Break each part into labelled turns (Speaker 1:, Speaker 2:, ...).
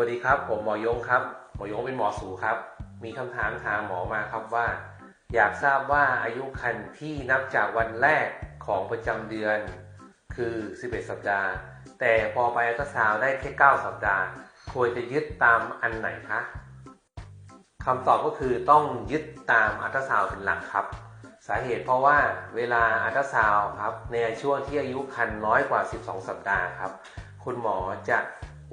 Speaker 1: วัสดีครับ ผมหมอยงครับ หมอยงเป็นหมอสูครับ มีคำถามถามหมอมาครับว่า อยากทราบว่าอายุคันที่นับจากวันแรกของประจำเดือน คือ 11 สัปดาห์ แต่พอไปอัลตราซาวได้แค่ 9 สัปดาห์ ควรจะยึดตามอันไหนคะคำตอบก็คือต้องยึดตามอัลตราซาวเป็นหลักครับ สาเหตุเพราะว่าเวลาอัลตราซาวครับในช่วงที่อายุคันน้อยกว่า 12 สัปดาห์ครับ คุณหมอจะ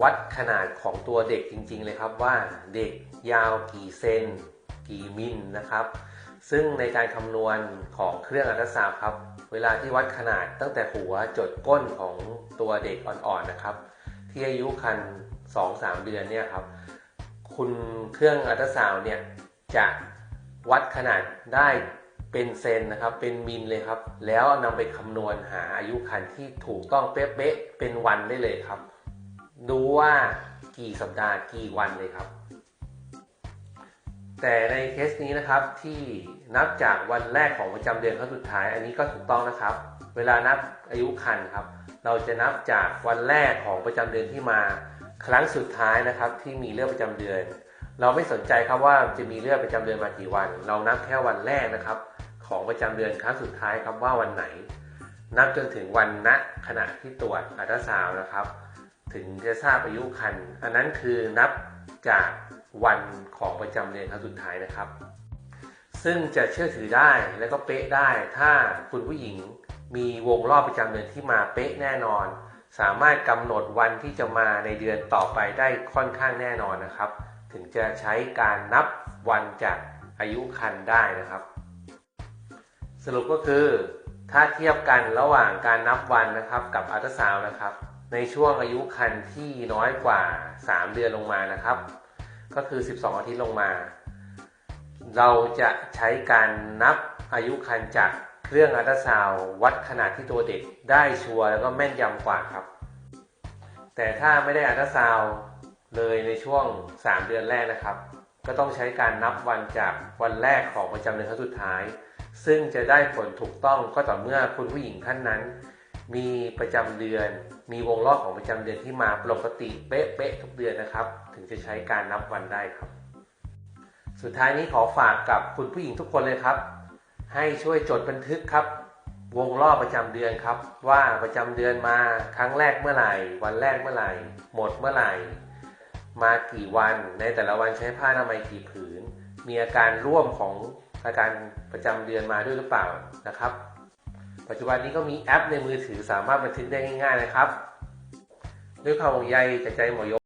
Speaker 1: วัดขนาดของตัวเด็กจริงๆเลยครับว่าเด็กยาวกี่เซนกี่มิลนะครับ ซึ่งในการคำนวณของเครื่องอัลตราซาวด์ครับ เวลาที่วัดขนาดตั้งแต่หัวจดก้นของตัวเด็กอ่อนๆนะครับ ที่อายุคัน2-3 เดือนเนี่ยครับ คุณเครื่องอัลตราซาวด์เนี่ยจะวัดขนาดได้เป็นเซนนะครับเป็นมิลเลยครับ แล้วนำไปคำนวณหาอายุคันที่ถูกต้องเป๊ะๆเป็นวันได้เลยครับ ดูว่ากี่สัปดาห์กี่วันเลยครับ แต่ในเคสนี้นะครับที่นับจากวันแรกของประจำเดือนครั้งสุดท้าย อันนี้ก็ถูกต้องนะครับ เวลานับอายุคันครับ เราจะนับจากวันแรกของประจำเดือนที่มาครั้งสุดท้ายนะครับ ที่มีเลือดประจำเดือน เราไม่สนใจครับว่าจะมีเลือดประจำเดือนมากี่วัน เรานับแค่วันแรกนะครับ ของประจำเดือนครั้งสุดท้ายครับว่าวันไหน นับจนถึงวันณขณะที่ตรวจอัลตราซาวนะครับ ถึงจะทราบอายุคัน อันนั้นคือนับจากวันของประจำเดือนครั้งสุดท้ายนะครับ ซึ่งจะเชื่อถือได้และก็เป๊ะได้ ถ้าคุณผู้หญิงมีวงรอบประจำเดือนที่มาเป๊ะแน่นอน สามารถกำหนดวันที่จะมาในเดือนต่อไปได้ค่อนข้างแน่นอนนะครับ ถึงจะใช้การนับวันจากอายุคันได้นะครับ สรุปก็คือถ้าเทียบกันระหว่างการนับวันนะครับกับอัลตราซาวนนะครับ ในช่วงอายุคันที่น้อยกว่า 3 เดือนลงมานะครับ ก็คือ 12 อาทิตย์ลงมา เราจะใช้การนับอายุคันจากเครื่องอัลตราซาวด์วัดขนาดที่ตัวเด็กได้ชัวร์แล้วก็แม่นยำกว่าครับ แต่ถ้าไม่ได้อัลตราซาวด์เลยในช่วง 3 เดือนแรกนะครับ ก็ต้องใช้การนับวันจากวันแรกของประจำเดือนครั้งสุดท้าย ซึ่งจะได้ผลถูกต้องก็ต่อเมื่อคุณผู้หญิงท่านนั้น มีประจำเดือน มีวงรอบของประจำเดือนที่มาปกติเป๊ะๆทุกเดือนนะครับ ถึงจะใช้การนับวันได้ครับ สุดท้ายนี้ขอฝากกับคุณผู้หญิงทุกคนเลยครับ ให้ช่วยจดบันทึกครับ วงรอบประจำเดือนครับ ว่าประจำเดือนมาครั้งแรกเมื่อไหร่ วันแรกเมื่อไหร่ หมดเมื่อไหร่ มากี่วันในแต่ละวันใช้ผ้าอนามัยกี่ผืน มีอาการร่วมของอาการประจำเดือนมาด้วยหรือเปล่านะครับ ปัจจุบันนี้ก็มีแอปในมือถือสามารถบันทึกได้ง่ายๆนะครับ ด้วยความห่วงใยจากใจหมอย